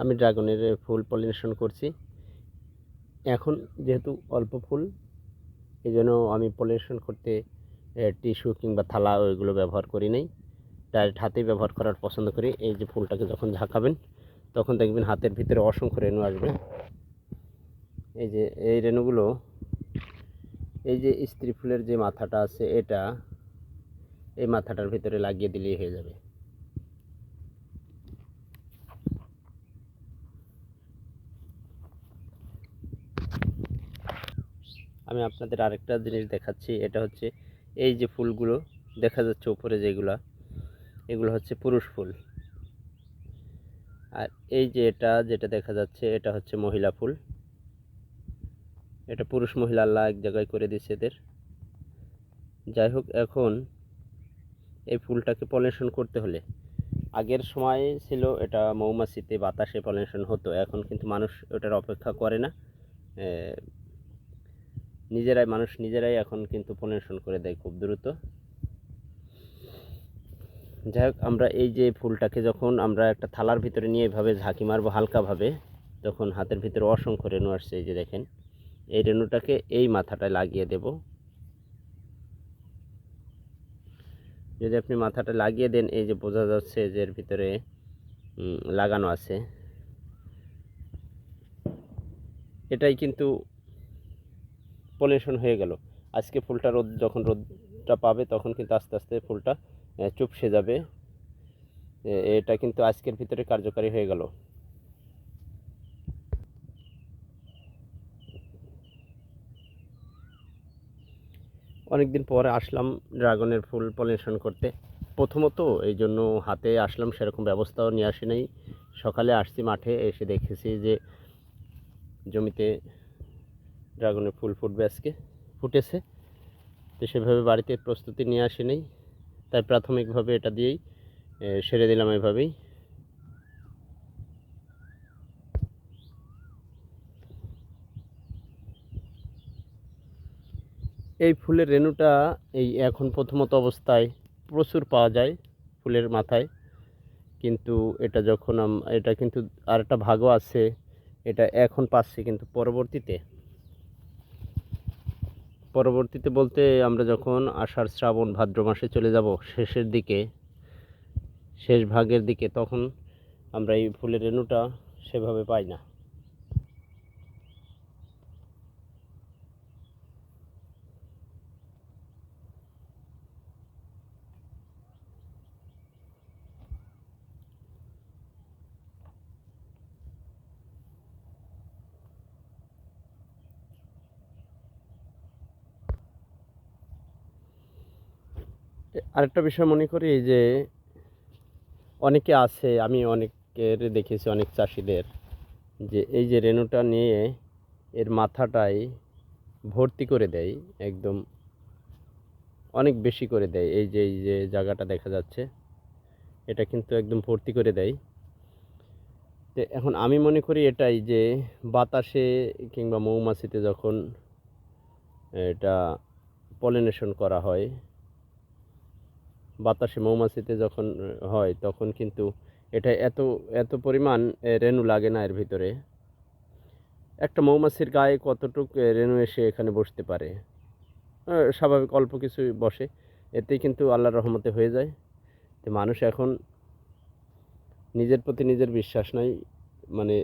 আমি ড্রাগনের ফুল পলিনেশন করছি। এখন যেহেতু অল্প ফুল এই জন্য আমি পলিনেশন করতে টিস্যু কিংবা থালা ওইগুলো ব্যবহার করি নাই। ডাইরেক্ট হাতেই ব্যবহার করার পছন্দ করি। এই যে ফুলটাকে যখন ঝাঁকাবেন, তখন দেখবেন হাতের ভিতরে অসংখ্য রেণু আসবে। এই যে, এই রেণুগুলো, এই যে স্ত্রী ফুলের যে মাথাটা আছে, এটা এই মাথাটার ভিতরে লাগিয়ে দিলেই হয়ে যাবে। আমি আপনাদের আরেকটা জিনিস দেখাচ্ছি, এটা হচ্ছে এই যে ফুলগুলো, দেখা যাচ্ছে উপরে যেগুলা, এগুলো হচ্ছে পুরুষ ফুল। আর এই যে এটা, যেটা দেখা যাচ্ছে, এটা হচ্ছে মহিলা ফুল। এটা পুরুষ মহিলা আল্লাহ এক জায়গায় করে দিচ্ছে এদের। যাই হোক, এখন এই ফুলটাকে পলিনেশন করতে হলে, আগের সময় ছিল এটা মৌমাছিতে বাতাসে পলিনেশন হতো, এখন কিন্তু মানুষ ওটার অপেক্ষা করে না। নিজেরাই, মানুষ নিজেরাই এখন কিন্তু পলিনেশন করে দেয় খুব দ্রুত। যাই হোক, আমরা এই যে ফুলটাকে যখন আমরা একটা থালার ভিতরে নিয়ে এভাবে ঝাঁকি মারবো হালকাভাবে, তখন হাতের ভিতরে অসংখ্য রেণু আসছে এই যে দেখেন। এই রেণুটাকে এই মাথাটায় লাগিয়ে দেব। যদি আপনি মাথাটা লাগিয়ে দেন, এই যে বোঝা যাচ্ছে যে এর ভিতরে লাগানো আছে। এটাই কিন্তু পলিনেশন হয়ে গেল। আজকে ফুলটা রোদ, যখন রোদটা পাবে তখন কিন্তু আস্তে আস্তে ফুলটা চুপসে যাবে। এটা কিন্তু আজকের ভিতরে কার্যকারী হয়ে গেল। অনেকদিন পরে আসলাম ড্রাগনের ফুল পলিনেশন করতে। প্রথমত এই জন্য হাতে আসলাম, সেরকম ব্যবস্থাও নিয়ে আসি নাই। সকালে আসছি মাঠে, এসে দেখেছি যে জমিতে ড্রাগনের ফুল ফুটবে আজকে, ফুটেছে। তো সেভাবে বাড়িতে প্রস্তুতি নিয়ে আসি নাই। তাই প্রাথমিকভাবে এটা দিয়েই সেরে দিলাম এভাবেই। এই ফুলের রেণুটা এই এখন প্রথমত অবস্থায় প্রচুর পাওয়া যায় ফুলের মাথায়। কিন্তু এটা যখন এটা কিন্তু আরেকটা ভাগও আছে, এটা এখন পাচ্ছি কিন্তু পরবর্তীতে। পরবর্তীতে বলতে আমরা যখন আষাঢ় শ্রাবণ ভাদ্র মাসে চলে যাব শেষের দিকে, শেষ ভাগের দিকে, তখন আমরা এই ফুলের রেণুটা সেভাবে পাই না। আরেকটা বিষয় মনে করি যে অনেকে আছে, আমি অনেকের দেখেছি, অনেক চাষিদের, যে এই যে রেণুটা নিয়ে এর মাথাটায় ভর্তি করে দেয়, একদম অনেক বেশি করে দেয়, এই যে এই যে জায়গাটা দেখা যাচ্ছে, এটা কিন্তু একদম ভর্তি করে দেয়। তো এখন আমি মনে করি এটাই যে বাতাসে কিংবা মৌমাছিতে যখন এটা পলিনেশন করা হয় বাতাসে মৌমাছিতে যখন হয়, তখন কিন্তু এটা এত এত পরিমাণ রেণু লাগে না এর ভিতরে। একটা মৌমাছির গায়ে কতটুক রেণু এসে এখানে বসতে পারে? স্বাভাবিক অল্প কিছু বসে। এতেই কিন্তু আল্লাহর রহমতে হয়ে যায়। তো মানুষ এখন নিজের প্রতি নিজের বিশ্বাস নাই মানে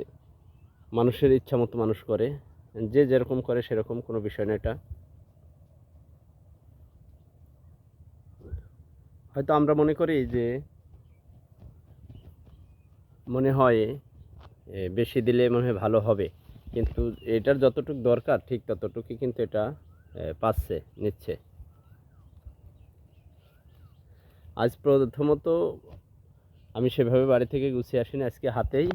মানুষের ইচ্ছা মতো মানুষ করে। যে যেরকম করে সেরকম কোনো বিষয় না এটা। হয়তো আমরা মনে করি যে মনে হয় বেশি দিলে মনে হয় ভালো হবে। কিন্তু এটার যতটুকু দরকার, ঠিক ততটুকুই কিন্তু এটা পাচ্ছে, নিচ্ছে। আজ প্রথমত আমি সেভাবে বাড়ি থেকে গুছিয়ে আসিনি, আজকে হাতেই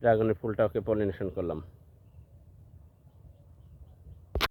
ড্রাগনের ফুলটাকে পলিনেশন করলাম।